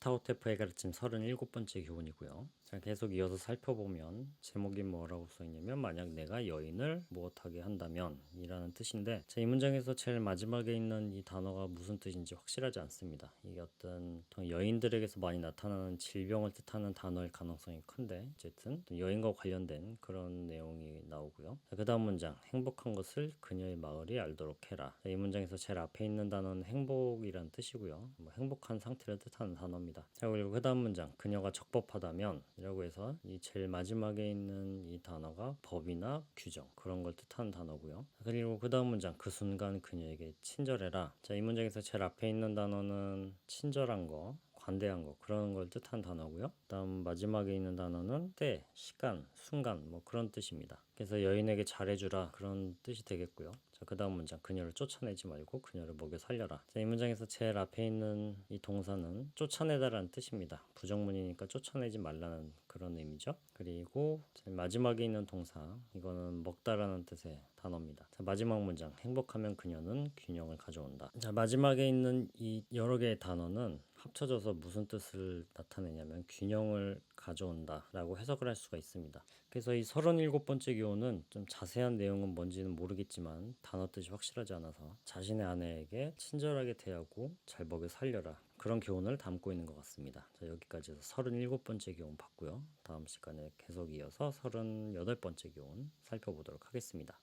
타우테프의 가르침 37번째 교훈이고요. 자, 계속 이어서 살펴보면 제목이 뭐라고 써있냐면 만약 내가 여인을 무엇하게 한다면 이라는 뜻인데 자, 이 문장에서 제일 마지막에 있는 이 단어가 무슨 뜻인지 확실하지 않습니다. 이게 어떤 여인들에게서 많이 나타나는 질병을 뜻하는 단어일 가능성이 큰데 어쨌든 여인과 관련된 그런 내용이 나오고요. 자, 그 다음 문장 행복한 것을 그녀의 마을이 알도록 해라. 자, 이 문장에서 제일 앞에 있는 단어는 행복이란 뜻이고요. 뭐 행복한 상태를 뜻하는 단어입니다. 자, 그리고 그 다음 문장 그녀가 적법하다면 이라고 해서 이 제일 마지막에 있는 이 단어가 법이나 규정 그런 걸 뜻하는 단어고요. 그리고 그 다음 문장 그 순간 그녀에게 친절해라. 자, 이 문장에서 제일 앞에 있는 단어는 친절한 거, 관대한 거 그런 걸 뜻한 단어고요. 그다음 마지막에 있는 단어는 때, 시간, 순간 뭐 그런 뜻입니다. 그래서 여인에게 잘해주라 그런 뜻이 되겠고요. 자, 그 다음 문장 그녀를 쫓아내지 말고 그녀를 먹여 살려라. 자, 이 문장에서 제일 앞에 있는 이 동사는 쫓아내다라는 뜻입니다. 부정문이니까 쫓아내지 말라는 그런 의미죠. 그리고 마지막에 있는 동사 이거는 먹다라는 뜻의 단어입니다. 자, 마지막 문장 행복하면 그녀는 균형을 가져온다. 자, 마지막에 있는 이 여러 개의 단어는 합쳐져서 무슨 뜻을 나타내냐면 균형을 가져온다 라고 해석을 할 수가 있습니다. 그래서 이 37번째 교훈은 좀 자세한 내용은 뭔지는 모르겠지만 단어 뜻이 확실하지 않아서 자신의 아내에게 친절하게 대하고 잘 먹여 살려라. 그런 교훈을 담고 있는 것 같습니다. 자, 여기까지 해서 37번째 교훈 봤고요. 다음 시간에 계속 이어서 38번째 교훈 살펴보도록 하겠습니다.